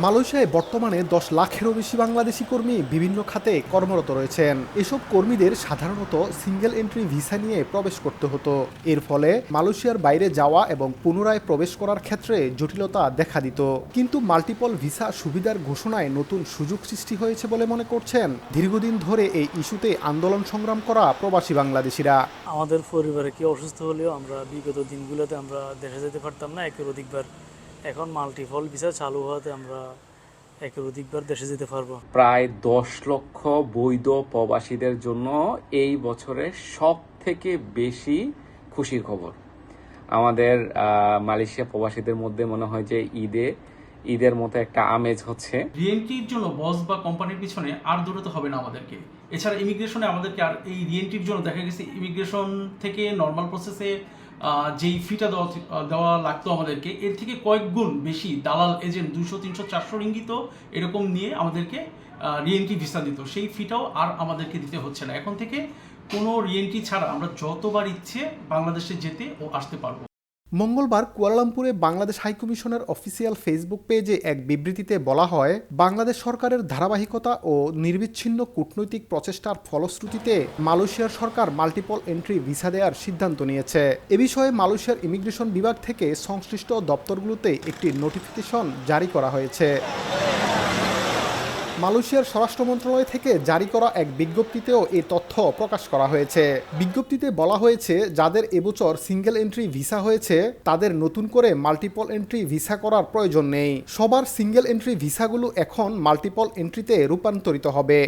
মালয়েশিয়ায় বর্তমানে দশ লাখেরও বেশি বাংলাদেশি কর্মী বিভিন্ন খাতে কর্মরত রয়েছেন। এসব কর্মীদের সাধারণত সিঙ্গেল এন্ট্রি ভিসা নিয়ে প্রবেশ করতে হতো। এর ফলে মালয়েশিয়ার বাইরে যাওয়া এবং পুনরায় প্রবেশ করার ক্ষেত্রে জটিলতা দেখা দিত। কিন্তু মাল্টিপল ভিসা সুবিধার ঘোষণায় নতুন সুযোগ সৃষ্টি হয়েছে বলে মনে করছেন। দীর্ঘদিন ধরে এই ইস্যুতে আন্দোলন সংগ্রাম করা প্রবাসী বাংলাদেশিরা। আমাদের পরিবারে কেউ অসুস্থ হলেও আমরা বিগত দিনগুলোতে আমরা দেখা যেতে পারতাম না, একের অধিকবার এখন মাল্টিপল ভিসা চালু হওয়াতে আমরা একের অধিকবার দেশে যেতে পারব। প্রায় দশ লক্ষ বৈধ প্রবাসীদের জন্য এই বছরে সব থেকে বেশি খুশির খবর। আমাদের মালয়েশিয়া প্রবাসীদের মধ্যে মনে হয় যে ঈদে ঈদের মতো একটা আমেজ হচ্ছে। রিএন্ট্রির জন্য বস বা কোম্পানির পিছনে আর দৌড়াতে হবে না আমাদেরকে। এছাড়া ইমিগ্রেশনে আমাদেরকে আর এই রিএন্ট্রির জন্য দেখা গেছে ইমিগ্রেশন থেকে নর্মাল প্রসেসে যেই ফিটা দেওয়া দেওয়া লাগতো আমাদেরকে, এর থেকে কয়েক গুণ বেশি দালাল এজেন্ট দুশো তিনশো, চারশো রিঙ্গিত এরকম নিয়ে আমাদেরকে রিএন্ট্রি ভিসা দিত। সেই ফিটাও আর আমাদেরকে দিতে হচ্ছে না। এখন থেকে কোনো রিএন্ট্রি ছাড়া আমরা যতবার ইচ্ছে বাংলাদেশে যেতে ও আসতে পারব। মঙ্গলবার কুয়ালালামপুরে বাংলাদেশ হাইকমিশনের অফিসিয়াল ফেসবুক পেজে এক বিবৃতিতে বলা হয়, বাংলাদেশ সরকারের ধারাবাহিকতা ও নির্বিচ্ছিন্ন কূটনৈতিক প্রচেষ্টার ফলশ্রুতিতে মালয়েশিয়ার সরকার মাল্টিপল এন্ট্রি ভিসা দেওয়ার সিদ্ধান্ত নিয়েছে। এ বিষয়ে মালয়েশিয়ার ইমিগ্রেশন বিভাগ থেকে সংশ্লিষ্ট দপ্তরগুলোতে একটি নোটিফিকেশন জারি করা হয়েছে। মালয়েশিয়ার স্বরাষ্ট্র মন্ত্রণালয় থেকে জারি করা এক বিজ্ঞপ্তিতেও এই তথ্য প্রকাশ করা হয়েছে। বিজ্ঞপ্তিতে বলা হয়েছে, যাদের এবছর সিঙ্গেল এন্ট্রি ভিসা হয়েছে, তাদের নতুন করে মাল্টিপল এন্ট্রি ভিসা করার প্রয়োজন নেই। সবার সিঙ্গেল এন্ট্রি ভিসাগুলো এখন মাল্টিপল এন্ট্রিতে রূপান্তরিত হবে।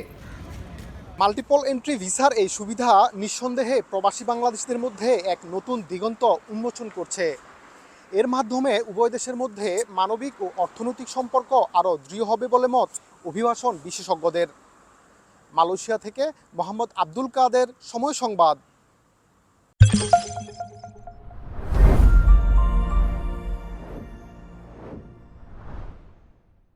মাল্টিপল এন্ট্রি ভিসার এই সুবিধা নিঃসন্দেহে প্রবাসী বাংলাদেশিদের মধ্যে এক নতুন দিগন্ত উন্মোচন করছে। এর মাধ্যমে উভয় দেশের মধ্যে মানবিক ও অর্থনৈতিক সম্পর্ক আরও দৃঢ় হবে বলে মত অভিবাসন বিশেষজ্ঞদের মালয়েশিয়া থেকে মোহাম্মদ আব্দুল কাদের সময় সংবাদ